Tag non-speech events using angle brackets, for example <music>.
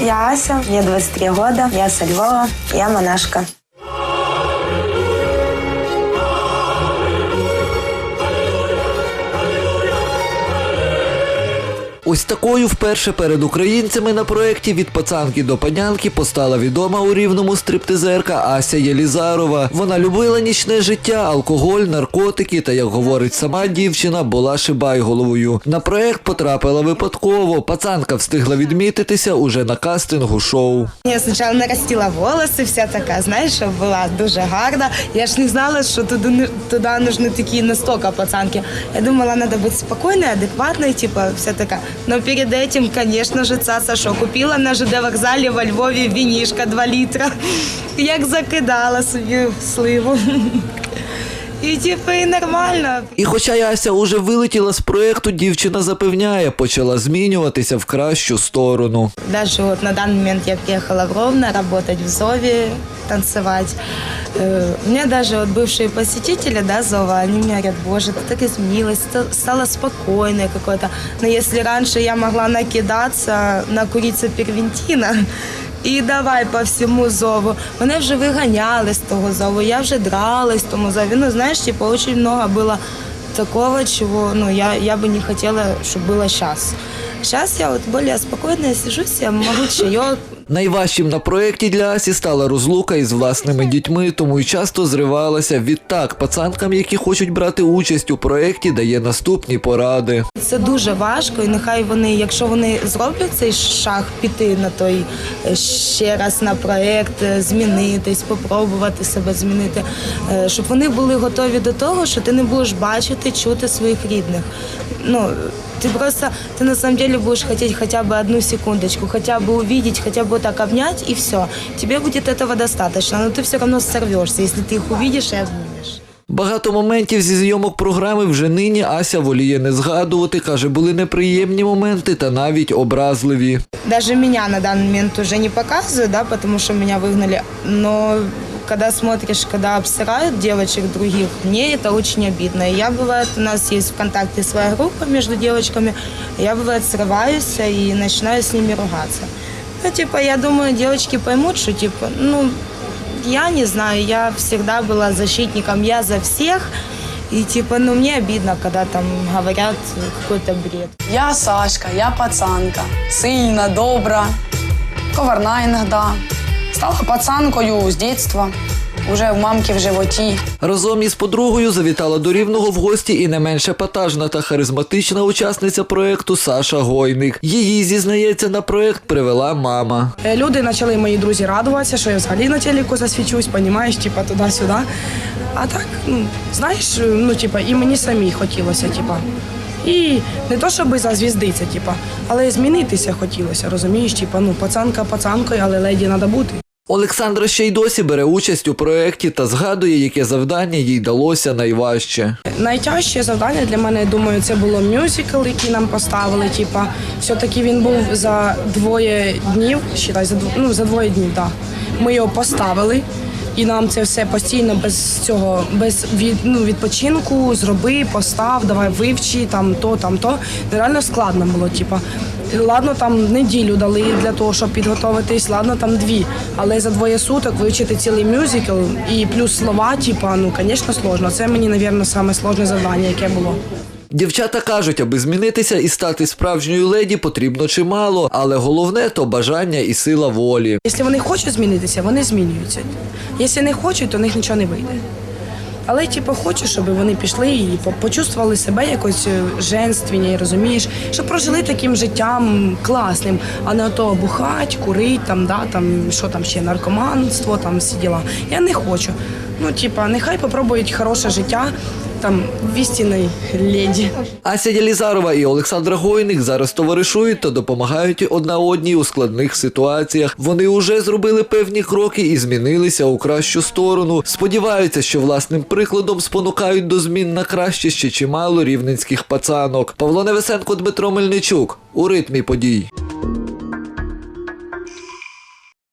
Я Ася, мне 23 года, я со Львова, я монашка. Ось такою вперше перед українцями на проєкті від пацанки до панянки постала відома у рівному стриптизерка Ася Єлізарова. Вона любила нічне життя, алкоголь, наркотики та, як говорить сама дівчина, була шибайголовою. На проєкт потрапила випадково. Пацанка встигла відмітитися уже на кастингу шоу. Я спочатку наростила волоси, вся така, знаєш, була дуже гарна. Я ж не знала, що туди, туди нужны такі настільки пацанки. Я думала, треба бути спокійною, адекватною, типу, вся така. Но перед этим, конечно же, цаца що купила на ЖД вокзалі во Львові вінішка 2 літра. Як закидала собі сливу. <laughs> І типу, і нормально. І хоча Яся уже вилетіла з проєкту, дівчина запевняє, почала змінюватися в кращу сторону. Даже вот на данный момент я приехала в Ровно работать в Зове, танцевать. Э, У меня даже вот бывшие посетители, да, Зова, они мне говорят, боже, ты так изменилась, ста- стала спокойной какой-то. Но если раньше я могла накидаться, накуриться первентина, і давай <laughs> по всьому зову. Мене вже виганяли з того зову, я вже дралась в тому зові. Ну, знаєш, типу, очень много было такого, чего ну, я, я бы не хотела, чтобы было сейчас. Сейчас я вот более спокойная сижу, себе могу чаек Найважчим на проєкті для Асі стала розлука із власними дітьми, тому й часто зривалася. Відтак, пацанкам, які хочуть брати участь у проєкті, дає наступні поради. Це дуже важко, і нехай вони, якщо вони зроблять цей шаг піти на той е, ще раз на проект, е, змінитись, попробувати себе змінити, е, щоб вони були готові до того, що ти не будеш бачити, чути своїх рідних Ну, ты просто, ты на самом деле будешь хотеть хотя бы одну секундочку, хотя бы увидеть, хотя бы вот так обнять, и все. Тебе будет этого достаточно, но ты все равно сорвешься, если ты их увидишь и обнимешь. Багато моментів зі зйомок програми вже нині Ася воліє не згадувати. каже, були неприємні моменти та навіть образливі. Даже меня на данный момент уже не показывают, да, потому что меня выгнали. Но когда смотришь, когда обсирают девочек других, мне это очень обидно. Я, бывает, у нас есть ВКонтакте своя группа между девочками, я, бывает, срываюсь и начинаю с ними ругаться. Ну, типа, я думаю, девочки поймут, что, типа, ну, я не знаю, я всегда была защитником, я за всех. И, типа, ну, мне обидно, когда там говорят какой-то бред. Я Сашка, я пацанка, сильна, добра, коварна іноді. Стала пацанкою з дитинства, уже в мамки в животі. Разом із подругою завітала до рівного в гості і не менш епатажна та харизматична учасниця проєкту Саша Гойник. Її зізнається на проєкт привела мама. Е, Люди почали мої друзі радуватися, що я взагалі на телеку засвічусь, понімаєш, типа туди-сюди. А так, ну, знаєш, ну, типа, і мені самі хотілося, типа. І не то, щоб зазвіздитися, типа, але змінитися хотілося, розумієш, типа, ну, пацанка пацанкою, але леді треба бути. Олександра ще й досі бере участь у проєкті та згадує, яке завдання їй далося найважче. Найтяжче завдання для мене, я думаю, це було мюзикл, який нам поставили. Типа, все-таки він був за двоє днів, считай, за дво- ну, за двоє днів, так. Ми його поставили. І нам це все постійно без цього, без від, ну, відпочинку, зроби, постав, давай вивчи, там то, там то. Нереально складно було. Типа, ладно, там неділю дали для того, щоб підготуватись, ладно, там дві. Але за двоє суток вивчити цілий мюзикл і плюс слова, типа, ну, звісно, сложно. Це мені, мабуть, саме сложне завдання, яке було. Дівчата кажуть, аби змінитися і стати справжньою леді, потрібно чимало, але головне то бажання і сила волі. Якщо вони хочуть змінитися, вони змінюються. Якщо не хочуть, то в них нічого не вийде. Але типу, хочу, щоб вони пішли і по- почувствували себе якось е, женственні, розумієш, щоб прожили таким життям класним, а не ото бухать, курить, там, да, там, що там ще, наркоманство, там всі діла. Я не хочу. Ну, типа, нехай попробують хороше життя там в істинній леді. Ася Єлізарова і Олександра Гойник зараз товаришують та допомагають одна одній у складних ситуаціях. Вони уже зробили певні кроки і змінилися у кращу сторону. Сподіваються, що власним прикладом спонукають до змін на краще ще чимало рівненських пацанок. Павло Невесенко, Дмитро Мельничук у ритмі подій.